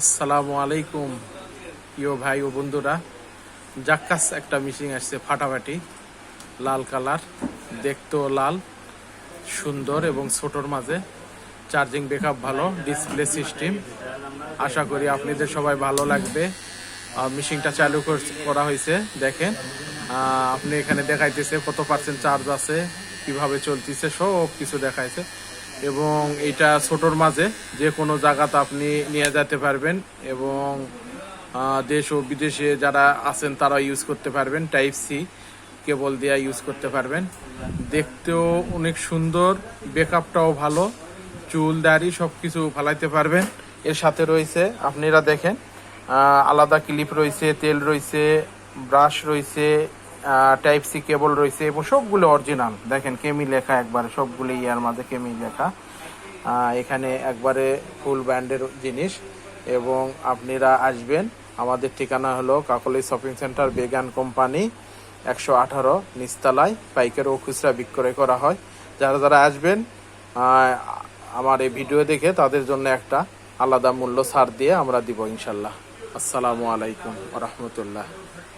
আসসালামু আলাইকুম ইয়ো ভাই ও বন্ধুরা। জাক্কাস একটা মিশিং আসছে ফাটাফাটি, লাল কালার, দেখতেও লাল, সুন্দর এবং ছোটোর মাঝে। চার্জিং ব্যাকআপ ভালো ডিসপ্লে সিস্টেম আশা করি আপনাদের সবাই ভালো লাগবে। মিশিংটা চালু করা হয়েছে, দেখেন। আপনি এখানে দেখাইতেছে কত পার্সেন্ট চার্জ আছে, কীভাবে চলতেছে সব কিছু দেখাইছে। এবং এটা ছোটোর মাঝে যে কোনো জায়গাতে আপনি নিয়ে যেতে পারবেন এবং দেশ ও বিদেশে যারা আছেন তারা ইউজ করতে পারবেন। টাইপ সি কেবল দিয়ে ইউজ করতে পারবেন। দেখতেও অনেক সুন্দর বেকআপটাও ভালো, চুল, দাড়ি সব কিছু ফালাইতে পারবেন। এর সাথে রয়েছে, আপনারা দেখেন আলাদা ক্লিপ রয়েছে, তেল রয়েছে ব্রাশ রয়েছে টাইপ সি কেবল রয়েছে এবং সবগুলো অরিজিনাল দেখেন কেমি লেখা একবারে, সবগুলো ইয়ার মাঝে কেমি লেখা। এখানে একবারে ফুল ব্র্যান্ডের জিনিস এবং আপনারা আসবেন। আমাদের ঠিকানা হলো কাকলি শপিং সেন্টার, বেগান কোম্পানি, একশো আঠারো নিস্তালায়, পাইকারি ও খুচরা বিক্রয় করা হয়। যারা যারা আসবেন আমার এই ভিডিও দেখে তাদের জন্য একটা আলাদা মূল্য ছাড় দিয়ে আমরা দিব ইনশাল্লাহ। আসসালামু আলাইকুম রহমতুল্লাহ।